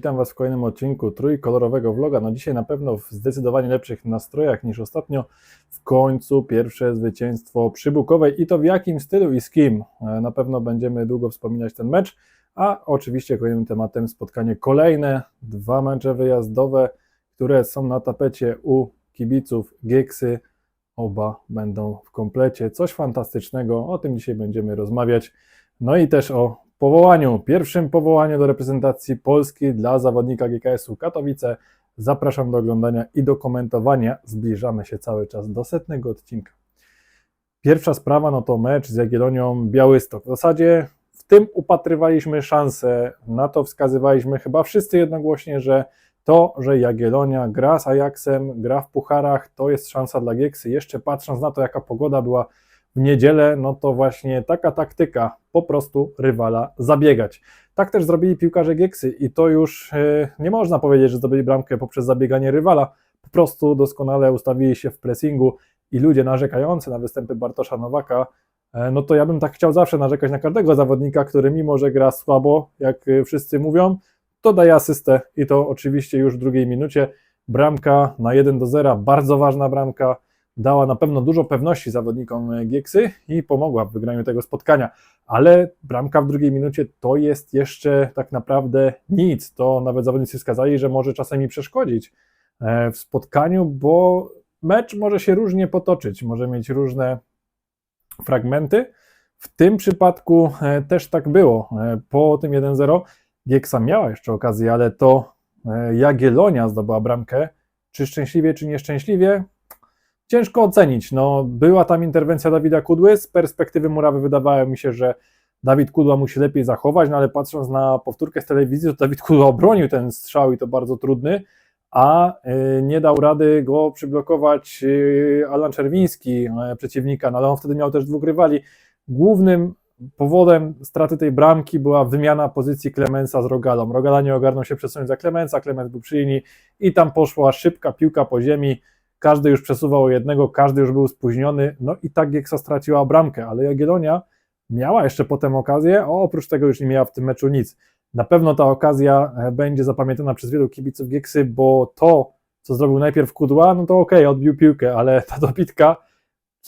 witam Was w kolejnym odcinku trójkolorowego vloga. No dzisiaj na pewno w zdecydowanie lepszych nastrojach niż ostatnio. W końcu pierwsze zwycięstwo przybukowej i to w jakim stylu i z kim. E, Na pewno będziemy długo wspominać ten mecz, a oczywiście kolejnym tematem spotkanie kolejne, dwa mecze wyjazdowe, które są na tapecie u kibiców Gieksy. Oba będą w komplecie. Coś fantastycznego, o tym dzisiaj będziemy rozmawiać. No i też o powołaniu, pierwszym powołaniu do reprezentacji Polski dla zawodnika GKS-u Katowice. Zapraszam do oglądania i do komentowania. Zbliżamy się cały czas do setnego odcinka. Pierwsza sprawa no to mecz z Jagiellonią Białystok. W zasadzie w tym upatrywaliśmy szansę, na to wskazywaliśmy chyba wszyscy jednogłośnie, że to, że Jagiellonia gra z Ajaxem, gra w pucharach, to jest szansa dla Gieksy. Jeszcze patrząc na to, jaka pogoda była w niedzielę, no to właśnie taka taktyka, po prostu rywala zabiegać. Tak też zrobili piłkarze Gieksy i to już e, nie można powiedzieć, że zdobyli bramkę poprzez zabieganie rywala, po prostu doskonale ustawili się w pressingu i ludzie narzekający na występy Bartosza Nowaka, e, no to ja bym tak chciał zawsze narzekać na każdego zawodnika, który mimo, że gra słabo, jak e, wszyscy mówią, to daje asystę i to oczywiście już w drugiej minucie. Bramka na 1 do 0, bardzo ważna bramka, dała na pewno dużo pewności zawodnikom Gieksy i pomogła w wygraniu tego spotkania. Ale bramka w drugiej minucie to jest jeszcze tak naprawdę nic. To nawet zawodnicy wskazali, że może czasami przeszkodzić e, w spotkaniu, bo mecz może się różnie potoczyć, może mieć różne fragmenty. W tym przypadku e, też tak było. E, Po tym 1-0 Gieksa miała jeszcze okazję, ale to Jagiellonia zdobyła bramkę. Czy szczęśliwie, czy nieszczęśliwie? Ciężko ocenić. No, była tam interwencja Dawida Kudły. Z perspektywy murawy wydawało mi się, że Dawid Kudła musi lepiej zachować, no ale patrząc na powtórkę z telewizji, to Dawid Kudła obronił ten strzał i to bardzo trudny, a y, nie dał rady go przyblokować y, Alan Czerwiński, y, przeciwnika, no ale on wtedy miał też dwóch rywali. Głównym powodem straty tej bramki była wymiana pozycji Klemensa z Rogalą. Rogala nie ogarnął się przesunąć za Klemensa, Klemens był przy linii i tam poszła szybka piłka po ziemi, każdy już przesuwał jednego, każdy już był spóźniony, no i tak Gieksa straciła bramkę, ale Jagiellonia miała jeszcze potem okazję, a oprócz tego już nie miała w tym meczu nic. Na pewno ta okazja e, będzie zapamiętana przez wielu kibiców Gieksy, bo to, co zrobił najpierw Kudła, no to okej, okay, odbił piłkę, ale ta dobitka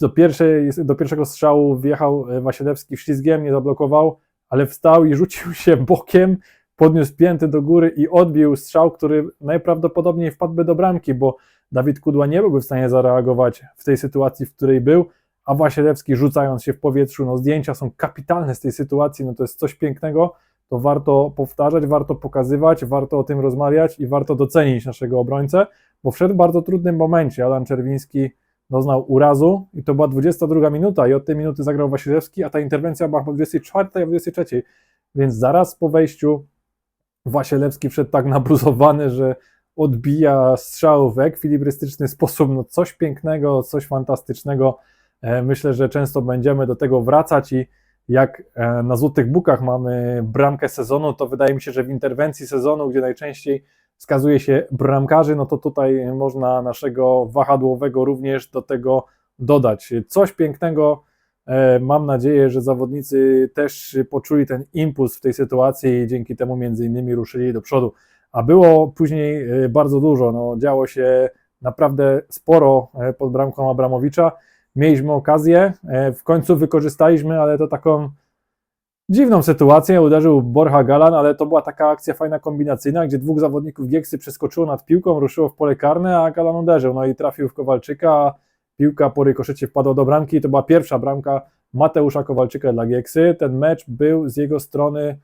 do, pierwszej, do pierwszego strzału wjechał e, Wasielewski ślizgiem, nie zablokował, ale wstał i rzucił się bokiem, podniósł pięty do góry i odbił strzał, który najprawdopodobniej wpadłby do bramki, bo Dawid Kudła nie byłby w stanie zareagować w tej sytuacji, w której był, a Wasielewski rzucając się w powietrzu, no zdjęcia są kapitalne z tej sytuacji, no to jest coś pięknego, to warto powtarzać, warto pokazywać, warto o tym rozmawiać i warto docenić naszego obrońcę, bo wszedł w bardzo trudnym momencie. Alan Czerwiński doznał urazu i to była 22 minuta i od tej minuty zagrał Wasielewski, a ta interwencja była po 24 i 23, więc zaraz po wejściu Wasielewski wszedł tak nabruzowany, że odbija strzał w ekwilibrystyczny sposób, no coś pięknego, coś fantastycznego. E, myślę, że często będziemy do tego wracać i jak e, na Złotych Bukach mamy bramkę sezonu, to wydaje mi się, że w interwencji sezonu, gdzie najczęściej wskazuje się bramkarzy, no to tutaj można naszego wahadłowego również do tego dodać. Coś pięknego. E, mam nadzieję, że zawodnicy też poczuli ten impuls w tej sytuacji i dzięki temu między innymi ruszyli do przodu a było później y, bardzo dużo. No, działo się naprawdę sporo e, pod bramką Abramowicza. Mieliśmy okazję, e, w końcu wykorzystaliśmy, ale to taką dziwną sytuację. Uderzył Borja Galan, ale to była taka akcja fajna kombinacyjna, gdzie dwóch zawodników Gieksy przeskoczyło nad piłką, ruszyło w pole karne, a Galan uderzył. No i trafił w Kowalczyka, piłka po rykoszecie wpadła do bramki. To była pierwsza bramka Mateusza Kowalczyka dla Gieksy. Ten mecz był z jego strony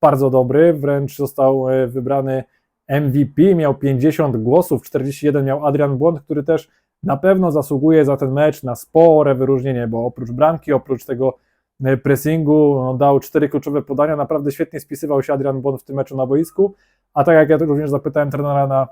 bardzo dobry, wręcz został e, wybrany MVP, miał 50 głosów, 41 miał Adrian Błąd, który też na pewno zasługuje za ten mecz na spore wyróżnienie, bo oprócz bramki, oprócz tego e, pressingu no, dał cztery kluczowe podania, naprawdę świetnie spisywał się Adrian Błąd w tym meczu na boisku, a tak jak ja również zapytałem trenera na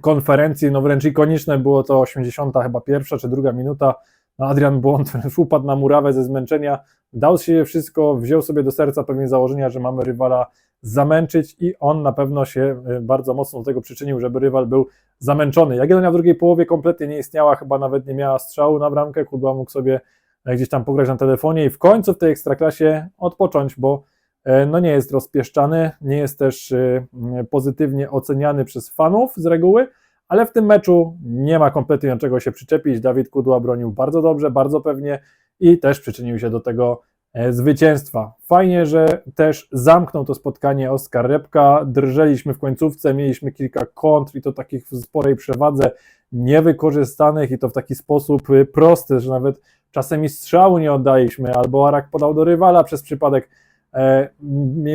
konferencji, no wręcz ikoniczne było to 80 chyba pierwsza czy druga minuta, no Adrian Błąd upadł na murawę ze zmęczenia, dał się wszystko, wziął sobie do serca pewnie założenia, że mamy rywala zamęczyć i on na pewno się y, bardzo mocno do tego przyczynił, żeby rywal był zamęczony. Jagiellonia w drugiej połowie kompletnie nie istniała, chyba nawet nie miała strzału na bramkę, Kudła mógł sobie e, gdzieś tam pograć na telefonie i w końcu w tej ekstraklasie odpocząć, bo e, no nie jest rozpieszczany, nie jest też e, pozytywnie oceniany przez fanów z reguły, ale w tym meczu nie ma kompletnie do czego się przyczepić. Dawid Kudła bronił bardzo dobrze, bardzo pewnie i też przyczynił się do tego e, zwycięstwa. Fajnie, że też zamknął to spotkanie Oskar Repka. Drżeliśmy w końcówce, mieliśmy kilka kontr i to takich w sporej przewadze niewykorzystanych i to w taki sposób y, prosty, że nawet czasem i strzału nie oddaliśmy, albo Arak podał do rywala przez przypadek. E,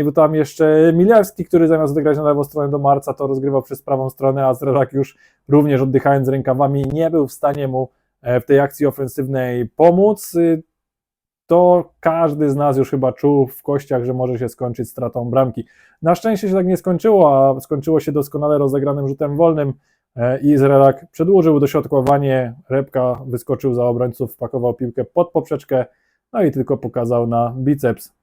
Był tam jeszcze Milewski, który zamiast odegrać na lewą stronę do Marca, to rozgrywał przez prawą stronę, a Zrerak już również oddychając rękawami nie był w stanie mu e, w tej akcji ofensywnej pomóc. Y, To każdy z nas już chyba czuł w kościach, że może się skończyć stratą bramki. Na szczęście się tak nie skończyło, a skończyło się doskonale rozegranym rzutem wolnym. E, Izraelak przedłużył dośrodkowanie, Repka wyskoczył za obrońców, wpakował piłkę pod poprzeczkę, no i tylko pokazał na biceps.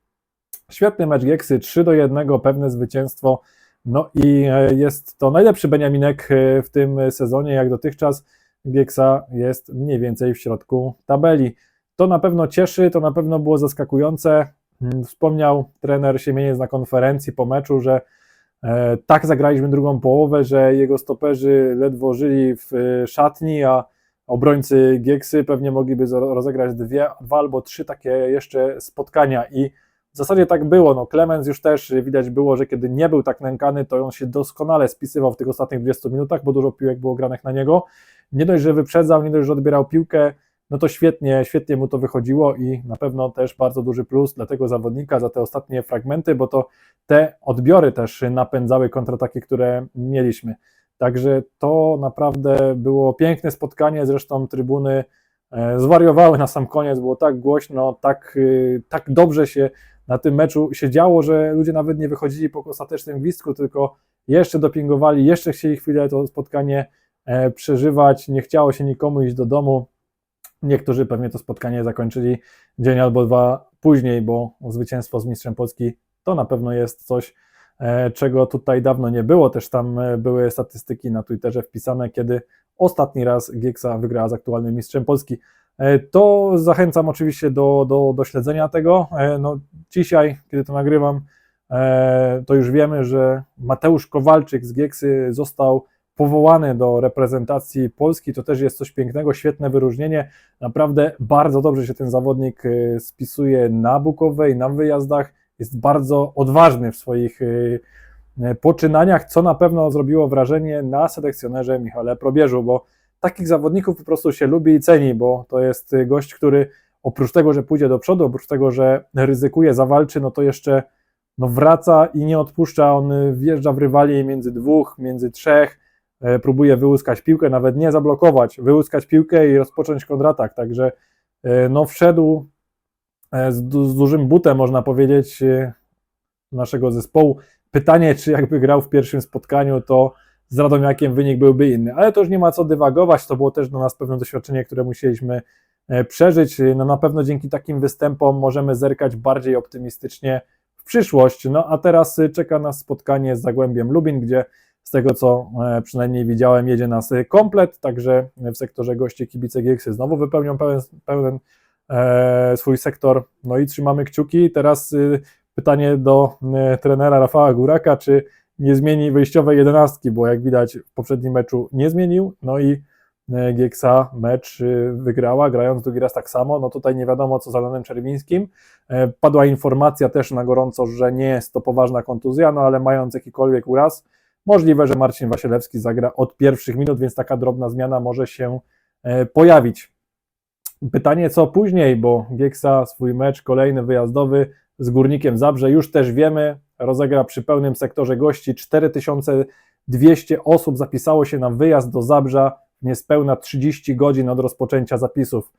Świetny mecz Gieksy, 3 do 1, pewne zwycięstwo, no i e, jest to najlepszy Beniaminek e, w tym sezonie, jak dotychczas. Gieksa jest mniej więcej w środku tabeli. To na pewno cieszy, to na pewno było zaskakujące. Mm, Wspomniał trener Siemieniec na konferencji po meczu, że E, tak zagraliśmy drugą połowę, że jego stoperzy ledwo żyli w e, szatni, a obrońcy Gieksy pewnie mogliby rozegrać dwie, dwa albo trzy takie jeszcze spotkania i w zasadzie tak było. No, Clemens już też widać było, że kiedy nie był tak nękany, to on się doskonale spisywał w tych ostatnich 20 minutach, bo dużo piłek było granych na niego. Nie dość, że wyprzedzał, nie dość, że odbierał piłkę, no to świetnie, świetnie mu to wychodziło i na pewno też bardzo duży plus dla tego zawodnika za te ostatnie fragmenty, bo to te odbiory też napędzały kontrataki, które mieliśmy. Także to naprawdę było piękne spotkanie, zresztą trybuny e, zwariowały na sam koniec, było tak głośno, tak, y, tak dobrze się na tym meczu się działo, że ludzie nawet nie wychodzili po ostatecznym gwizdku, tylko jeszcze dopingowali, jeszcze chcieli chwilę to spotkanie e, przeżywać, nie chciało się nikomu iść do domu, Niektórzy pewnie to spotkanie zakończyli dzień albo dwa później, bo zwycięstwo z mistrzem Polski to na pewno jest coś, e, czego tutaj dawno nie było. Też tam e, były statystyki na Twitterze wpisane, kiedy ostatni raz Gieksa wygrała z aktualnym mistrzem Polski. E, to zachęcam oczywiście do, do, do śledzenia tego. No, dzisiaj, kiedy to nagrywam, to już wiemy, że Mateusz Kowalczyk z Gieksy został powołany do reprezentacji Polski, to też jest coś pięknego, świetne wyróżnienie. Naprawdę bardzo dobrze się ten zawodnik spisuje na Bukowej, na wyjazdach. Jest bardzo odważny w swoich poczynaniach, co na pewno zrobiło wrażenie na selekcjonerze Michale Probierzu, bo takich zawodników po prostu się lubi i ceni, bo to jest gość, który oprócz tego, że pójdzie do przodu, oprócz tego, że ryzykuje, zawalczy, no to jeszcze no wraca i nie odpuszcza, on wjeżdża w rywali między dwóch, między trzech, E, próbuje wyłuskać piłkę, nawet nie zablokować, wyłuskać piłkę i rozpocząć kontratak. Także e, no, wszedł e, z, z dużym butem, można powiedzieć, naszego zespołu. Pytanie, czy jakby grał w pierwszym spotkaniu, to z Radomiakiem wynik byłby inny. Ale to już nie ma co dywagować, to było też dla nas pewne doświadczenie, które musieliśmy przeżyć. No na pewno dzięki takim występom możemy zerkać bardziej optymistycznie w przyszłość. No a teraz czeka nas spotkanie z Zagłębiem Lubin, gdzie z tego co e, przynajmniej widziałem, jedzie nas komplet, także w sektorze gości kibice Gieksy znowu wypełnią pełen, pełen e, swój sektor. No i trzymamy kciuki. Teraz pytanie do trenera Rafała Góraka, czy nie zmieni wyjściowej jedenastki, bo jak widać w poprzednim meczu nie zmienił, no i e, Gieksa mecz y, wygrała, grając drugi raz tak samo, no tutaj nie wiadomo co z Alanem Czerwińskim. Padła informacja też na gorąco, że nie jest to poważna kontuzja, no ale mając jakikolwiek uraz, Możliwe, że Marcin Wasielewski zagra od pierwszych minut, więc taka drobna zmiana może się e, pojawić. Pytanie, co później, bo Gieksa swój mecz kolejny wyjazdowy z Górnikiem Zabrze już też wiemy, rozegra przy pełnym sektorze gości. 4200 osób zapisało się na wyjazd do Zabrza niespełna 30 godzin od rozpoczęcia zapisów.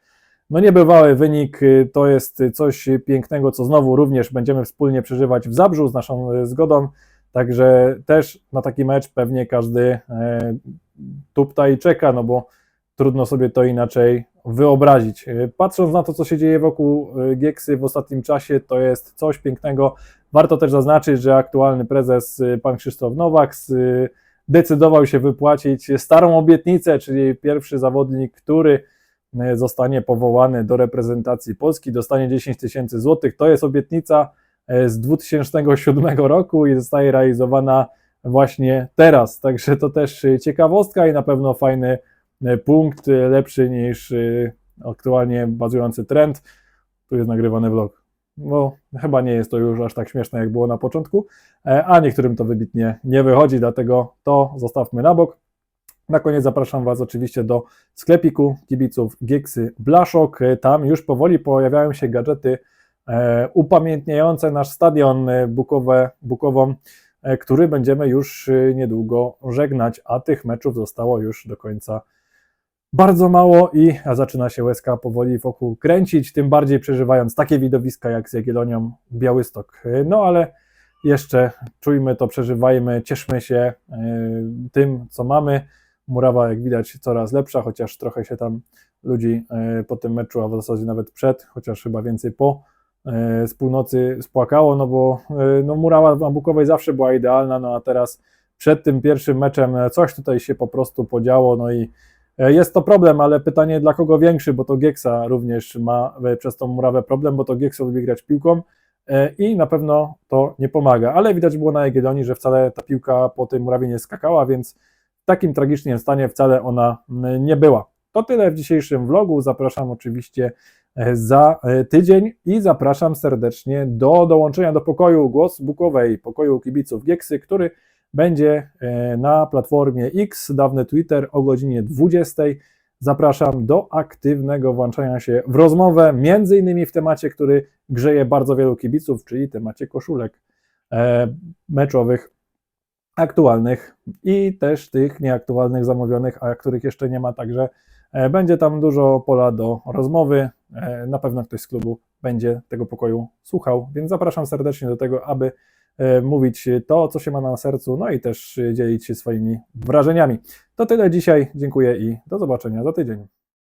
No niebywały wynik, to jest coś pięknego, co znowu również będziemy wspólnie przeżywać w Zabrzu z naszą y, zgodą. Także też na taki mecz pewnie każdy e, tupta i czeka, no bo trudno sobie to inaczej wyobrazić. E, patrząc na to, co się dzieje wokół e, Gieksy w ostatnim czasie, to jest coś pięknego. Warto też zaznaczyć, że aktualny prezes, pan Krzysztof Nowak, decydował się wypłacić starą obietnicę, czyli pierwszy zawodnik, który zostanie powołany do reprezentacji Polski, dostanie 10 tysięcy złotych. To jest obietnica, z 2007 roku i zostaje realizowana właśnie teraz. Także to też ciekawostka i na pewno fajny punkt, lepszy niż aktualnie bazujący trend. Tu jest nagrywany vlog. No, chyba nie jest to już aż tak śmieszne, jak było na początku, e, a niektórym to wybitnie nie wychodzi, dlatego to zostawmy na bok. Na koniec zapraszam Was oczywiście do sklepiku kibiców Gieksy Blaszok. E, Tam już powoli pojawiają się gadżety e, upamiętniające nasz stadion Bukowe, Bukową, który będziemy już niedługo żegnać, a tych meczów zostało już do końca bardzo mało i zaczyna się łezka powoli wokół kręcić, tym bardziej przeżywając takie widowiska jak z Jagiellonią Białystok. No ale jeszcze czujmy to, przeżywajmy, cieszmy się e, tym, co mamy. Murawa, jak widać, coraz lepsza, chociaż trochę się tam ludzi e, po tym meczu, a w zasadzie nawet przed, chociaż chyba więcej po, e, z północy spłakało, no bo no, Murawa na Bukowej zawsze była idealna, no a teraz przed tym pierwszym meczem coś tutaj się po prostu podziało, no i jest to problem, ale pytanie dla kogo większy, bo to Gieksa również ma e, przez tą Murawę problem, bo to Gieksa lubi grać piłką, E, i na pewno to nie pomaga. Ale widać było na Jagiellonii, że wcale ta piłka po tej murawie nie skakała, więc w takim tragicznym stanie wcale ona nie była. To tyle w dzisiejszym vlogu. Zapraszam oczywiście e, za e, tydzień i zapraszam serdecznie do dołączenia do pokoju Głos Bukowej, pokoju kibiców Gieksy, który będzie e, na platformie X, dawny Twitter o godzinie 20. Zapraszam do aktywnego włączania się w rozmowę, między innymi w temacie, który grzeje bardzo wielu kibiców, czyli temacie koszulek e, meczowych, aktualnych i też tych nieaktualnych, zamówionych, a których jeszcze nie ma, także e, będzie tam dużo pola do rozmowy. Na pewno ktoś z klubu będzie tego pokoju słuchał, więc zapraszam serdecznie do tego, aby mówić to, co się ma na sercu, no i też e, dzielić się swoimi wrażeniami. To tyle dzisiaj. Dziękuję i do zobaczenia za tydzień.